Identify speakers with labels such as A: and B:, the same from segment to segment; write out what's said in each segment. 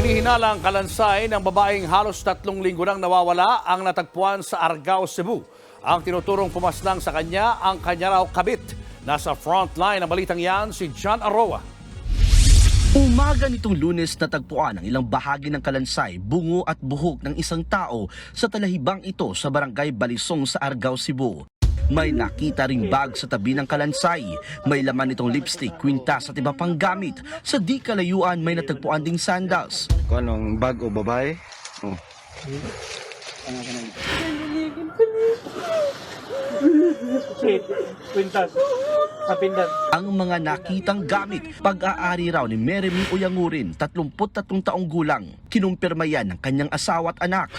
A: Hinihinalang kalansay ng babaeng halos tatlong linggo nang nawawala ang natagpuan sa Argao, Cebu. Ang tinuturong pumaslang sa kanya ang kanya raw kabit. Nasa frontline ng balitang yan si John Arroa.
B: Umaga nitong lunes natagpuan ang ilang bahagi ng kalansay, bungo at buhok ng isang tao sa talahibang ito sa barangay Balisong sa Argao, Cebu. May nakita ring bag sa tabi ng kalansay. May laman nitong lipstick, kwintas at iba pang gamit. Sa di kalayuan may natagpuan ding sandals.
C: Kung anong bag o babae? Oh.
D: Quintas. Kapindan.
B: Ang mga nakitang gamit, pag-aari raw ni Meremy Uyangurin, 33 taong gulang. Kinumpirma yan ng kanyang asawa at anak.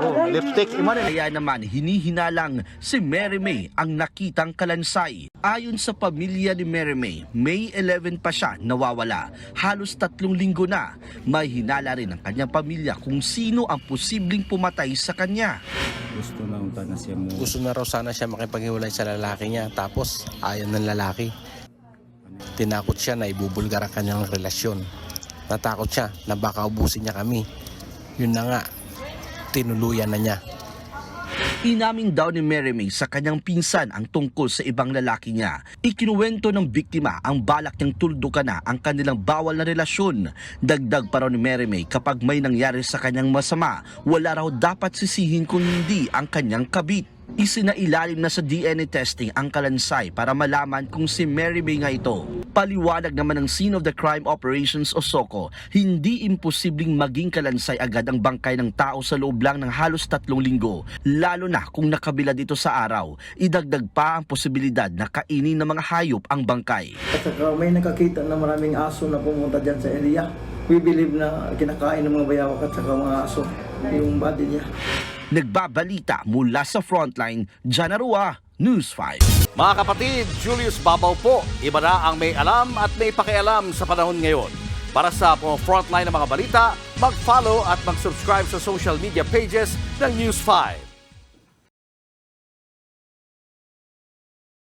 C: Oh lipstick.
B: Kaya naman hinihinalang si Mary May ang nakitang kalansay. Ayon sa pamilya ni Mary May, May 11 pa siya nawawala. Halos tatlong linggo na. May hinala rin ang kanyang pamilya kung sino ang posibleng pumatay sa kanya.
E: gusto na unta na siya mo
F: gusto na raw sana siya makipaghiwalay sa lalaki niya tapos ayaw ng lalaki. Tinakot siya na ibubulgar ang kanyang relasyon. Natakot siya na baka ubusin niya kami. Yun na nga, tinuluyan na niya.
B: Inamin daw ni Mary May sa kanyang pinsan ang tungkol sa ibang lalaki niya. Ikinuwento ng biktima ang balak niyang tuldukan na ang kanilang bawal na relasyon. Dagdag pa raw ni Mary May kapag may nangyari sa kanyang masama, wala raw dapat sisihin kung hindi ang kanyang kabit. Isinailalim na sa DNA testing ang kalansay para malaman kung si Mary May nga ito. Paliwanag naman ng Scene of the Crime Operations o SOCO, hindi imposibleng maging kalansay agad ang bangkay ng tao sa loob lang ng halos tatlong linggo, lalo na kung nakabilad ito sa araw. Idagdag pa ang posibilidad na kainin ng mga hayop ang bangkay.
G: At saka may nakakita na maraming aso na pumunta dyan sa area. We believe na kinakain ng mga bayawak at saka mga aso yung body niya.
B: Nagbabalita mula sa frontline, Janarua, News 5.
A: Mga kapatid, Julius Babaw po. Iba na ang may alam at may pakialam sa panahon ngayon. Para sa frontline ng mga balita, mag-follow at mag-subscribe sa social media pages ng News 5.